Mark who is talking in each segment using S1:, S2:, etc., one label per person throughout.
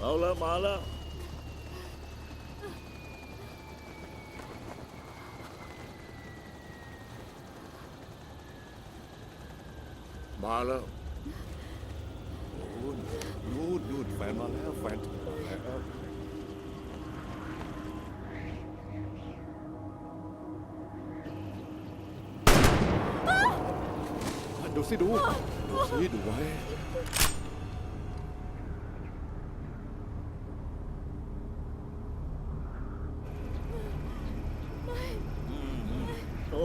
S1: เอาแล้วมาแล้วมาแล้วนู่นนู่นนู่นแฟนมาแล้วแฟนมาแล้วดูสิดูดูสิดูไว้ โอ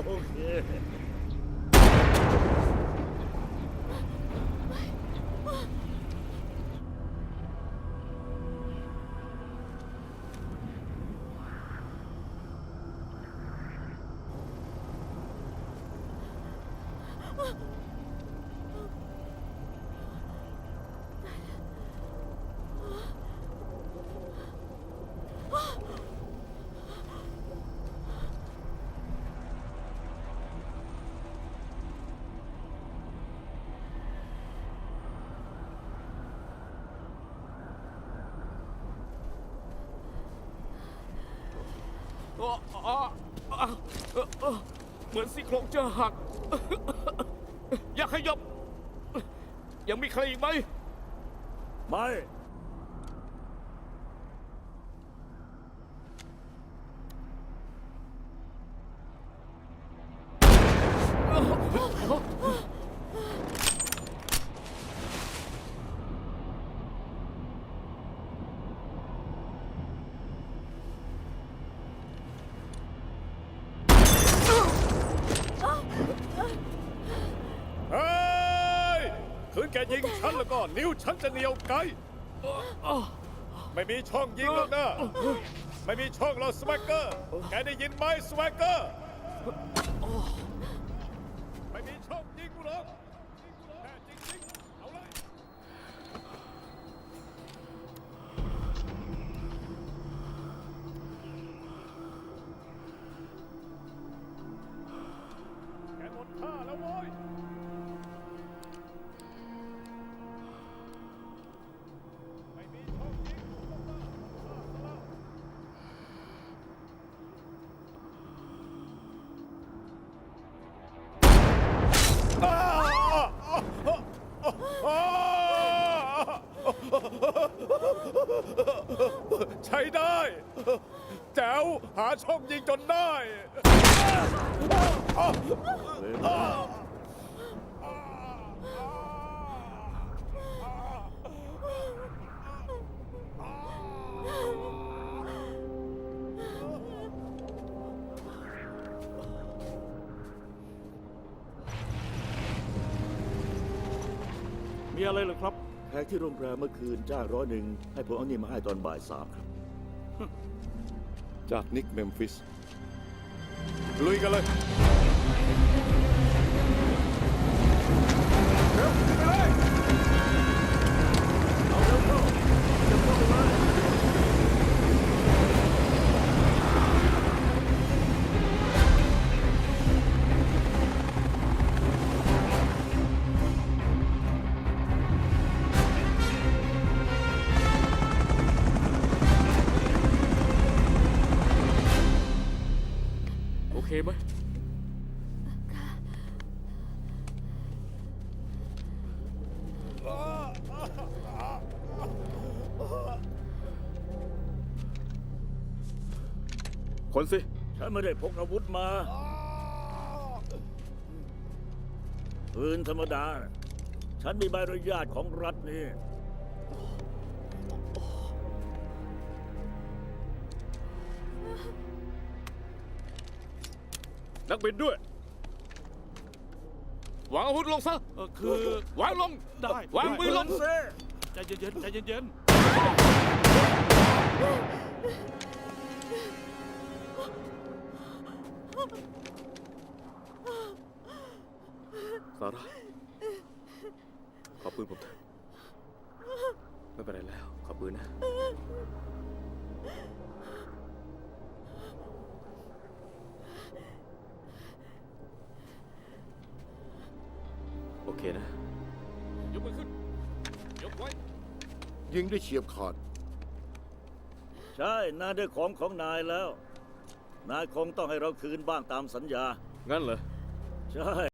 S2: อ๋ออ๋ออ๋อเอ่อเอ่อเหมือนซี่โครงจะหัก อย่าขยับ ยังมีใครอีกไหม
S1: ไม่ เฮ้ย คืนแกยิงฉันแล้วก็นิ้วฉันจะเหนียวไกลไม่มีช่องยิงหรอกนะไม่มีช่องหรอกสวักเกอร์ แกได้ยินไหมสวักเกอร์ ไม่มีช่องยิงหรอก ใช้ได้ แจ๋วหาช่องยิงจนได้
S3: มีอะไรเหรอครับ แขกที่โรงแรมเมื่อคืนจ้างร้อยหนึ่งให้ผมเอานี่มาให้ตอนบ่ายสามครับ
S1: จากนิกเมมฟิส ลุยกันเลย
S2: โอเคไหม
S1: คนสิ
S3: ฉันไม่ได้พกอาวุธมา ปืนธรรมดา ฉันมีใบอนุญาตของรัฐนี่
S2: นักบินด้วย วางอาวุธลงซะ
S4: เออคือ
S2: วางลง
S4: ได้
S2: วางปืนลง
S3: เซ่
S4: ใจเย็นๆใจเย็นๆ
S1: สาระขอปืนผมเถอะไม่เป็นไรแล้ว ขอปืนนะ โอเคนะ
S2: ยกมือขึ้น ยกไว้
S5: ยิงด้วยเฉียบขาด
S3: ใช่นายได้ของของนายแล้ว นายคงต้องให้เราคืนบ้างตามสัญญา
S2: งั้นเหรอ
S3: ใช่